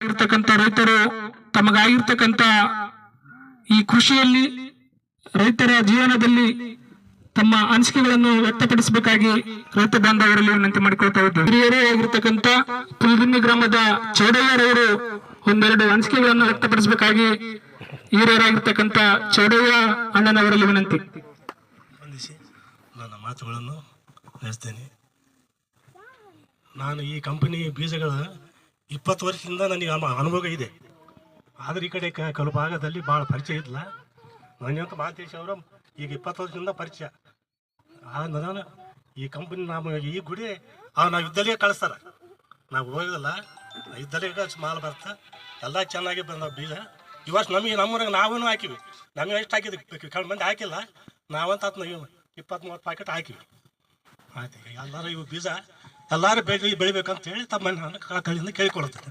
ಇರ್ತಕ್ಕಂಥ ರೈತರು ತಮಗಾಗಿರ್ತಕ್ಕಂಥ ಈ ಕೃಷಿಯಲ್ಲಿ ರೈತರ ಜೀವನದಲ್ಲಿ ತಮ್ಮ ಅನಿಸಿಕೆಗಳನ್ನು ವ್ಯಕ್ತಪಡಿಸಬೇಕಾಗಿ ರೈತ ಬಾಂಧವರಲ್ಲಿ ವಿನಂತಿ ಮಾಡಿಕೊಳ್ತಾ ಇದ್ದು ಹಿರಿಯರೇ ಆಗಿರ್ತಕ್ಕಂಥ ಪುಲ್ಗುನ್ನಿ ಗ್ರಾಮದ ಚೌಡಯ್ಯರವರು ಒಂದೆರಡು ಅನಿಸಿಕೆಗಳನ್ನು ವ್ಯಕ್ತಪಡಿಸಬೇಕಾಗಿ ಹಿರಿಯರಾಗಿರ್ತಕ್ಕಂಥ ಚೌಡಯ್ಯ ಅಣ್ಣನವರಲ್ಲಿ ವಿನಂತಿ. ನನ್ನ ಮಾತುಗಳನ್ನು ನಾನು ಈ ಕಂಪನಿ ಬೀಜಗಳ ಇಪ್ಪತ್ತು ವರ್ಷದಿಂದ ನನಗೆ ಅನು- ಅನುಭವ ಇದೆ. ಆದರೆ ಈ ಕಡೆ ಕ- ಭಾಗದಲ್ಲಿ ಭಾಳ ಪರಿಚಯ ಇಲ್ಲ ನನಗಂತ ಮಹಾಂತೇಶ್ ಅವರು, ಈಗ ಇಪ್ಪತ್ತು ವರ್ಷದಿಂದ ಪರಿಚಯ. ಆದ್ರೆ ಈ ಕಂಪನಿ ನಮ್ಮ ಈ ಗುಡಿ, ಆ, ನಾವು ಇದ್ದಲ್ಲಿಗೆ ಕಳಿಸ್ತಾರೆ. ನಾವು ಹೋಗೋದಿಲ್ಲ ಇದ್ದಲ್ಲೇ ಮಾಲ್ ಬರ್ತಾ, ಎಲ್ಲ ಚೆನ್ನಾಗಿ ಬಂದ ಬೀಜ. ಈ ವರ್ಷ ನಮಗೆ, ನಮ್ಮೂರಾಗ ನಾವೂ ಹಾಕಿವಿ. ನಮಗೆ ಎಷ್ಟು ಹಾಕಿದ್ವಿ? ಕಳ್ ಮಂದಿ ಹಾಕಿಲ್ಲ. ನಾವಂತ ಹತ್ತು ಇಪ್ಪತ್ತು ಮೂವತ್ತು ಪ್ಯಾಕೆಟ್ ಹಾಕಿವಿ. ಆಯ್ತು ಎಲ್ಲರೂ ಇವು ಬೀಜ. ಎಲ್ಲರೂ ಬೆಳಿ ಬೆಳಿಬೇಕಂತ ಹೇಳಿ ತಮ್ಮ ನಾನು ಕಳಿಂದ ಕೇಳಿಕೊಳ್ಳುತ್ತೇನೆ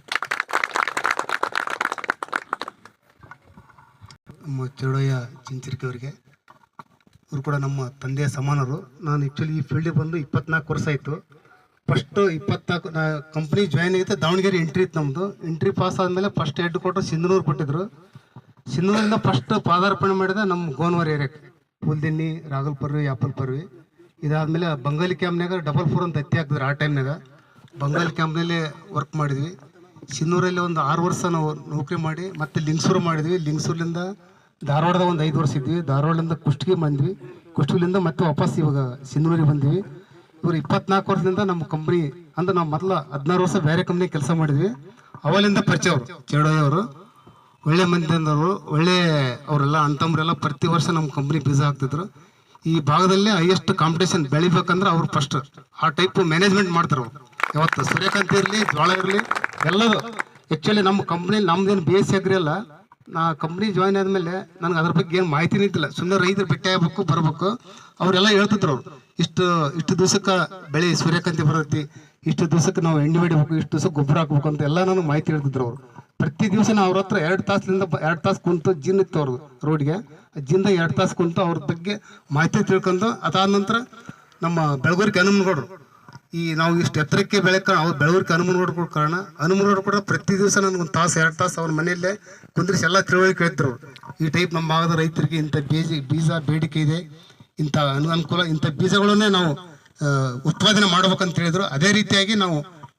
ನಮ್ಮ ಚೌಡಯ್ಯ ಚಿಂಚರಿಕೆ ಅವರಿಗೆ, ಇವರು ಕೂಡ ನಮ್ಮ ತಂದೆಯ ಸಮಾನರು. ನಾನು ಆ್ಯಕ್ಚುಲಿ ಈ ಫೀಲ್ಡಿಗೆ ಬಂದು ಇಪ್ಪತ್ನಾಲ್ಕು ವರ್ಷ ಆಯಿತು. ಫಸ್ಟು ಇಪ್ಪತ್ನಾಲ್ಕು, ನಾ ಕಂಪ್ನಿ ಜಾಯ್ನ್ ಆಗಿದೆ ದಾವಣಗೆರೆ ಎಂಟ್ರಿ ಇತ್ತು ನಮ್ಮದು ಎಂಟ್ರಿ ಪಾಸ್ ಆದಮೇಲೆ ಫಸ್ಟ್ ಹೆಡ್ ಕೊಟ್ಟು ಸಿಂಧನೂರು ಕೊಟ್ಟಿದ್ರು. ಸಿಂಧನೂರಿಂದ ಫಸ್ಟ್ ಪಾದಾರ್ಪಣೆ ಮಾಡಿದ ನಮ್ಮ ಗೋನ್ವರ್ ಏರಿಯಾಕ್ಕೆ. ಹುಲ್ದಿನ್ನಿ ರಾಗಲ್ ಪರ್ವಿ ಯಾಪಲ್ ಪರ್ವಿ ಇದಾದಮೇಲೆ ಬಂಗಾಲಿ ಕ್ಯಾಂಪ್ನಾಗ ಡಬಲ್ ಫೋರ್ ಅಂತ ಎತ್ತಿ ಹಾಕಿದ್ರು ಆ ಟೈಮ್ನಾಗ ಬಂಗಾಲಿ ಕ್ಯಾಂಪ್ನಲ್ಲಿ ವರ್ಕ್ ಮಾಡಿದ್ವಿ. ಸಿನ್ನೂರಲ್ಲಿ ಒಂದು ಆರು ವರ್ಷ ನಾವು ನೌಕರಿ ಮಾಡಿ, ಮತ್ತೆ ಲಿಂಗಸೂರು ಮಾಡಿದ್ವಿ. ಲಿಂಗ್ಸೂರ್ಲಿಂದ ಧಾರವಾಡದ ಒಂದು ಐದು ವರ್ಷ ಇದ್ವಿ. ಧಾರವಾಡದಿಂದ ಕುಷ್ಟಗಿ ಬಂದ್ವಿ. ಕುಷ್ಟಗಿಲಿಂದ ಮತ್ತೆ ವಾಪಸ್ ಇವಾಗ ಸಿನ್ನೂರಿಗೆ ಬಂದ್ವಿ. ಇವರು ಇಪ್ಪತ್ನಾಲ್ಕು ವರ್ಷದಿಂದ ನಮ್ಮ ಕಂಪ್ನಿ ಅಂದ್ರೆ ನಾವು ಮೊದಲ ಹದಿನಾರು ವರ್ಷ ಬೇರೆ ಕಂಪ್ನಿ ಕೆಲಸ ಮಾಡಿದ್ವಿ. ಅವಲಿಂದ ಪರಿಚಯ ಅವರು ಚೇಡೋಯ್ಯ ಅವರು. ಒಳ್ಳೆ ಮಂದಿ ಅಂದವರು. ಒಳ್ಳೆ ಅವರೆಲ್ಲ ಅಂತಂಬ್ರೆಲ್ಲ ಪ್ರತಿ ವರ್ಷ ನಮ್ಮ ಕಂಪ್ನಿ ಬೀಜ ಹಾಕ್ತಿದ್ರು ಈ ಭಾಗದಲ್ಲೇ ಹೈಯೆಸ್ಟ್ ಕಾಂಪಿಟೇಷನ್ ಬೆಳಿಬೇಕಂದ್ರೆ ಅವ್ರು ಫಸ್ಟ್ ಆ ಟೈಪ್ ಮ್ಯಾನೇಜ್ಮೆಂಟ್ ಮಾಡ್ತಾರೆ ಅವ್ರು. ಯಾವತ್ತು ಸೂರ್ಯಕಾಂತಿ ಇರಲಿ ಜೋಳ ಇರಲಿ, ಎಲ್ಲದು. ಆ್ಯಕ್ಚುಲಿ ನಮ್ಮ ಕಂಪ್ನಿ ನಮ್ದೇನು ಬಿ ಎಸ್ ಅಗ್ರಿ ಅಲ್ಲ, ನಾ ಕಂಪ್ನಿ ಜಾಯ್ನ್ ಆದಮೇಲೆ ನನಗೆ ಅದ್ರ ಬಗ್ಗೆ ಏನು ಮಾಹಿತಿನೇ ಇದ್ದಿಲ್ಲ ಸುಮ್ಮನೆ ರೈತರು ಭೇಟಿ ಆಗ್ಬೇಕು, ಬರಬೇಕು. ಅವರೆಲ್ಲ ಹೇಳ್ತಿದ್ರು ಅವ್ರು, ಇಷ್ಟು ಇಷ್ಟು ದಿವಸಕ್ಕೆ ಬೆಳೆ ಸೂರ್ಯಕಾಂತಿ ಬರುತ್ತೆ, ಇಷ್ಟು ದಿವಸಕ್ಕೆ ನಾವು ಎಣ್ಣೆ ಹೊಡಿಬೇಕು ಇಷ್ಟು ದಿವಸಕ್ಕೆ ಗೊಬ್ಬರ ಹಾಕ್ಬೇಕು ಅಂತ ಎಲ್ಲ ನನಗೆ ಮಾಹಿತಿ ಹೇಳ್ತಿದ್ರು ಅವರು. ಪ್ರತಿ ದಿವಸ ನಾವು ಅವ್ರ ಹತ್ರ ಎರಡು ತಾಸಿನಿಂದ ಎರಡು ತಾಸು ಕುಂತು ಜಿನ್ ಇತ್ತು ಅವ್ರದ್ದು ರೋಡ್ಗೆ. ಜಿಂದ ಎರಡು ತಾಸು ಕುಂತು ಅವ್ರ ಬಗ್ಗೆ ಮಾಹಿತಿ ತಿಳ್ಕೊಂಡು ಅದಾದ ನಂತರ ನಮ್ಮ ಬೆಳಗೂರಿಗೆ ಹನುಮನಗೌಡರು. ಈ ನಾವು ಇಷ್ಟು ಎತ್ತರಕ್ಕೆ ಬೆಳೆ ಅವ್ರು ಬೆಳಗೂರಿಗೆ ಹನುಮನಗೌಡರು ಕೊಡೋ ಕಾರಣ, ಹನುಮನಗೌಡರು ಕೂಡ ಪ್ರತಿ ದಿವಸ ನನಗೆ ಒಂದು ತಾಸು, ಎರಡು ತಾಸು ಅವ್ರ ಮನೆಯಲ್ಲೇ ಕುಂದ್ರಿಸಿ ಎಲ್ಲ ತಿಳುವಳಿಕೆ ಹೇಳ್ತಾರೆ ಈ ಟೈಪ್ ನಮ್ಮ ಭಾಗದ ರೈತರಿಗೆ ಇಂಥ ಬೀಜ ಬೀಜ ಬೇಡಿಕೆ ಇದೆ. ಇಂಥ ಅನು, ಅನುಕೂಲ, ಇಂಥ ಬೀಜಗಳನ್ನೇ ನಾವು ಉತ್ಪಾದನೆ ಮಾಡ್ಬೇಕಂತ ಹೇಳಿದ್ರು. ಅದೇ ರೀತಿಯಾಗಿ ನಾವು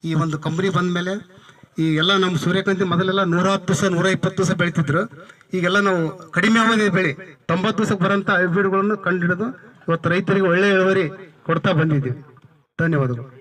ಈ ಒಂದು ಕಂಪ್ನಿ ಬಂದ ಮೇಲೆ ಈ ಎಲ್ಲ ನಮ್ಮ ಸೂರ್ಯಕಾಂತಿ ಮೊದಲೆಲ್ಲ ನೂರ ಹತ್ತು ದಿವಸ ನೂರ ಇಪ್ಪತ್ತು ದಿವಸ ಬೆಳೀತಿದ್ರು. ಈಗೆಲ್ಲ ನಾವು ಕಡಿಮೆ ಅವಧಿ ಬೆಳೆ. ತೊಂಬತ್ತು ದಿವಸಕ್ಕೆ ಬರೋಂಥ ಹೈಬ್ರಿಡ್ಗಳನ್ನು ಕಂಡುಹಿಡಿದು ಇವತ್ತು ರೈತರಿಗೆ ಒಳ್ಳೆ ಇಳುವರಿ ಕೊಡ್ತಾ ಬಂದಿದ್ದೀವಿ. ಧನ್ಯವಾದಗಳು.